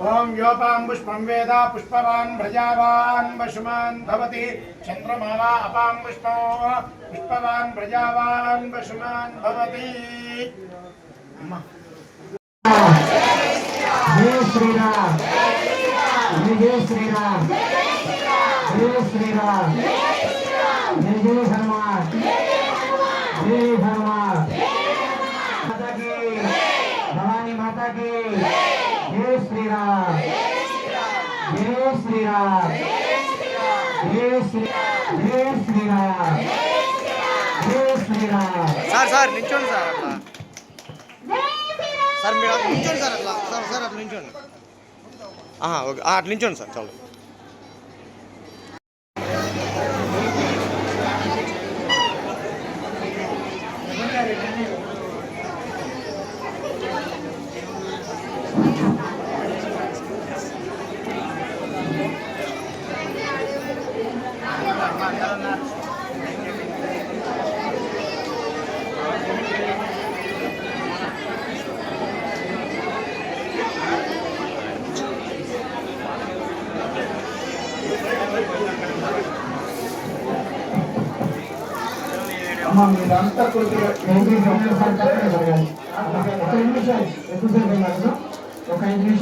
ఓం యోపాం పుష్పం వేద పుష్పవాన్ ప్రజావాన్ వశుమాన్ భవతి చంద్రమాలా అపాం పుష్పం పుష్పవాన్ ప్రజావాన్ వశుమాన్ భవతి శ్రీరామ్ జై శ్రీరామ్ శ్రీరామ్ హనుమాన్ హనుమాన్ భవానీ మాతాకి జై శ్రీరామ్. జై శ్రీరామ్. జై శ్రీ జై శ్రీరామ్. జై శ్రీరామ్. సార్ సార్ నిల్చోండి సార్ అట్లా. సార్ మీరు అట్లా నిల్చోండి సార్ అట్లా. సార్ సార్ అట్లా నిల్చోండి. ఆహా, ఓకే. ఆ, అట్లా నిల్చోండి సార్ చాలు. 감사합니다. 딱 그렇게 여기서 한번 살짝 해보세요. 어떤 일이세요? 예쁘세요? 我感觉